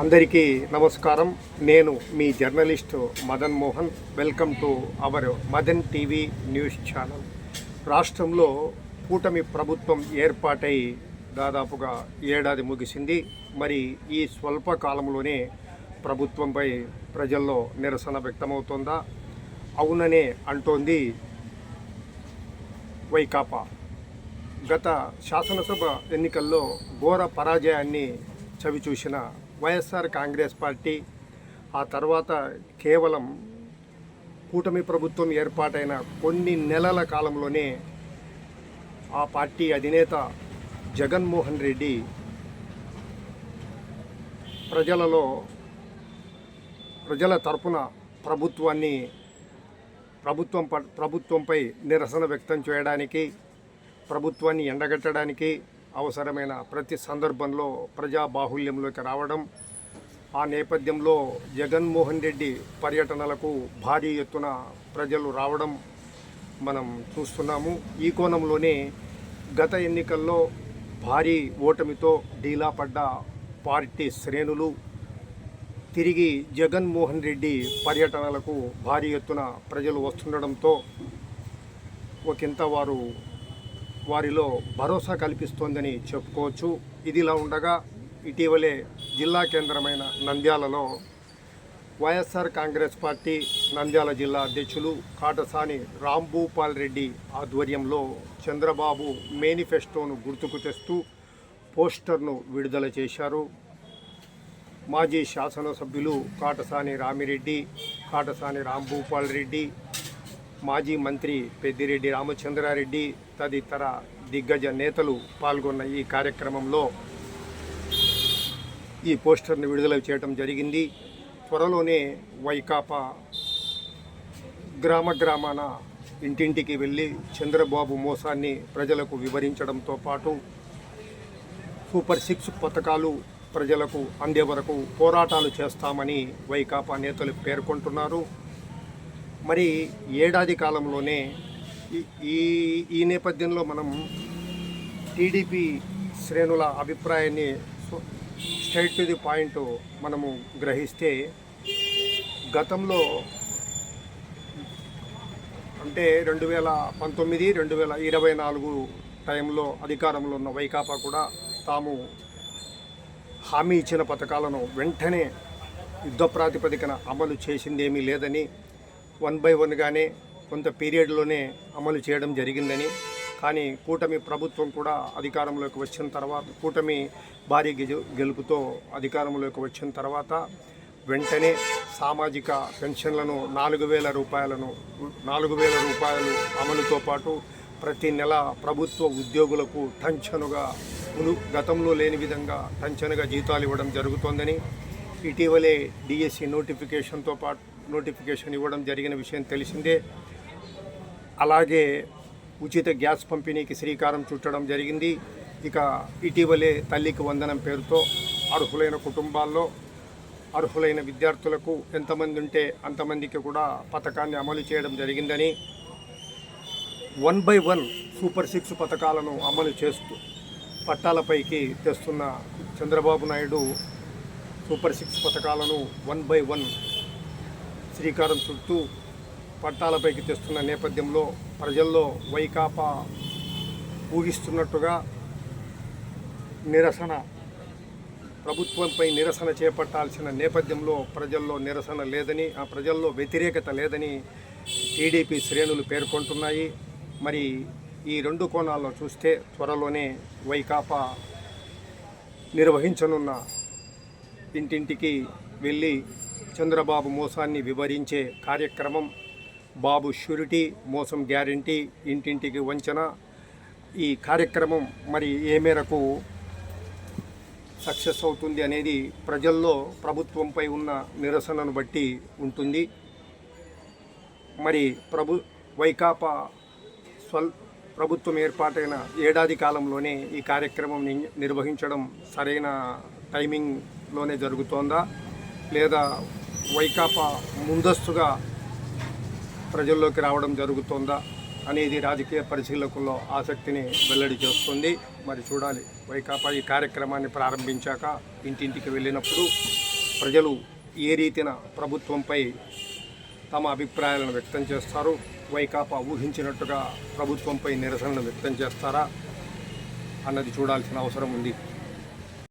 అందరికీ నమస్కారం. నేను మీ journalist Madan Mohan. Welcome to our Madan TV news channel. రాష్ట్రంలో కూటమి ప్రభుత్వం ఏర్పాటై దాదాపుగా ఏడాది ముగిసింది. మరి ఈ స్వల్ప కాలంలోనే ప్రభుత్వంపై ప్రజల్లో నిరసన వ్యక్తమవుతోందా? అవుననే అంటోంది వైకాపా. గత శాసనసభ ఎన్నికల్లో ఘోర పరాజయాన్ని చవిచూసిన వైఎస్ఆర్ కాంగ్రెస్ పార్టీ ఆ తర్వాత కేవలం కూటమి ప్రభుత్వం ఏర్పాటైన కొన్ని నెలల కాలంలోనే ఆ పార్టీ అధినేత జగన్మోహన్ రెడ్డి ప్రజలలో ప్రజల తరపున ప్రభుత్వాన్ని ప్రభుత్వం ప్రభుత్వంపై నిరసన వ్యక్తం చేయడానికి ప్రభుత్వాన్ని ఎండగట్టడానికి అవసరమైన ప్రతి సందర్భంలో ప్రజా బాహుల్యంలోకి రావడం ఆ నేపథ్యంలో జగన్మోహన్ రెడ్డి పర్యటనలకు భారీ ఎత్తున ప్రజలు రావడం మనం చూస్తున్నాము. ఈ కోణంలోనే గత ఎన్నికల్లో భారీ ఓటమితో డీలా పడ్డ పార్టీ శ్రేణులు తిరిగి జగన్మోహన్ రెడ్డి పర్యటనలకు భారీ ఎత్తున ప్రజలు వస్తుండడంతో ఒకంత వారు వారిలో భరోసా కల్పిస్తోందని చెప్పుకోవచ్చు. ఇదిలా ఉండగా ఇటీవలే జిల్లా కేంద్రమైన నంద్యాలలో వైఎస్ఆర్ కాంగ్రెస్ పార్టీ నంద్యాల జిల్లా అధ్యక్షులు కాటసాని రాంభూపాల్ రెడ్డి ఆధ్వర్యంలో చంద్రబాబు మేనిఫెస్టోను గుర్తుకు తెస్తూ పోస్టర్ను విడుదల చేశారు. మాజీ శాసనసభ్యులు కాటసాని రామిరెడ్డి కాటసాని రాంభూపాల్ రెడ్డి మాజీ మంత్రి పెద్దిరెడ్డి రామచంద్రారెడ్డి తదితర దిగ్గజ నేతలు పాల్గొన్న ఈ కార్యక్రమంలో ఈ పోస్టర్ను విడుదల చేయడం జరిగింది. త్వరలోనే వైకాపా గ్రామ గ్రామాన ఇంటింటికి వెళ్ళి చంద్రబాబు మోసాన్ని ప్రజలకు వివరించడంతో పాటు సూపర్ సిక్స్ పథకాలు ప్రజలకు అందే వరకు పోరాటాలు చేస్తామని వైకాపా నేతలు పేర్కొంటున్నారు. మరి ఏడాది కాలంలోనే ఈ- ఈ నేపథ్యంలో మనం టీడీపీ శ్రేణుల అభిప్రాయాన్ని స్ట్రైట్ టు ది పాయింట్ మనము గ్రహిస్తే గతంలో అంటే రెండు వేల పంతొమ్మిది రెండు వేల ఇరవై నాలుగు టైంలో అధికారంలో ఉన్న వైకాపా కూడా తాము హామీ ఇచ్చిన పథకాలను వెంటనే యుద్ధ ప్రాతిపదికన అమలు చేసిందేమీ లేదని వన్ బై వన్గానే కొంత పీరియడ్లోనే అమలు చేయడం జరిగిందని. కానీ కూటమి ప్రభుత్వం కూడా అధికారంలోకి వచ్చిన తర్వాత కూటమి భారీ గెలు గెలుపుతో అధికారంలోకి వచ్చిన తర్వాత వెంటనే సామాజిక పెన్షన్లను నాలుగు వేల రూపాయలను నాలుగు వేల రూపాయలు అమలుతో పాటు ప్రతి నెల ప్రభుత్వ ఉద్యోగులకు టంచనుగా గతంలో లేని విధంగా టంచనుగా జీతాలు ఇవ్వడం జరుగుతోందని. ఇటీవలే డిఎస్సి నోటిఫికేషన్తో పాటు నోటిఫికేషన్ ఇవ్వడం జరిగిన విషయం తెలిసిందే. అలాగే ఉచిత గ్యాస్ పంపిణీకి శ్రీకారం చుట్టడం జరిగింది. ఇక ఇటీవలే తల్లికి వందనం పేరుతో అర్హులైన కుటుంబాల్లో అర్హులైన విద్యార్థులకు ఎంతమంది ఉంటే అంతమందికి కూడా పథకాన్ని అమలు చేయడం జరిగిందని one by one super six పథకాలను అమలు చేస్తూ పట్టాలపైకి తెస్తున్న చంద్రబాబు నాయుడు సూపర్ సిక్స్ పథకాలను వన్ బై వన్ శ్రీకారం చుట్టూ పట్టాలపైకి తెస్తున్న నేపథ్యంలో ప్రజల్లో వైకాపా ఊహిస్తున్నట్టుగా నిరసన ప్రభుత్వంపై నిరసన చేపట్టాల్సిన నేపథ్యంలో ప్రజల్లో నిరసన లేదని ఆ ప్రజల్లో వ్యతిరేకత లేదని టీడీపీ శ్రేణులు పేర్కొంటున్నాయి. మరి ఈ రెండు కోణాల్లో చూస్తే త్వరలోనే వైకాపా నిర్వహించనున్న ఇంటింటికి వెళ్ళి చంద్రబాబు మోసాన్ని వివరించే కార్యక్రమం బాబు షూరిటీ మోసం గ్యారంటీ ఇంటింటికి వంచన ఈ కార్యక్రమం మరి ఏ మేరకు సక్సెస్ అవుతుంది అనేది ప్రజల్లో ప్రభుత్వంపై ఉన్న నిరసనను బట్టి ఉంటుంది. మరి ప్రభు వైకాపా స్వల్ ప్రభుత్వం ఏర్పాటైన ఏడాది కాలంలోనే ఈ కార్యక్రమం ని- నిర్వహించడం సరైన టైమింగ్లోనే జరుగుతోందా? లేదా వైకాపా ముందస్తుగా ప్రజల్లోకి రావడం జరుగుతుందా అనేది రాజకీయ పరిశీలకుల్లో ఆసక్తిని వెల్లడి చేస్తుంది. మరి చూడాలి. వైకాపా ఈ కార్యక్రమాన్ని ప్రారంభించాక ఇంటింటికి వెళ్ళినప్పుడు ప్రజలు ఏ రీతిన ప్రభుత్వంపై తమ అభిప్రాయాలను వ్యక్తం చేస్తారు? వైకాపా ఊహించినట్టుగా ప్రభుత్వంపై నిరసనలు వ్యక్తం చేస్తారా? అన్నది చూడాల్సిన అవసరం ఉంది.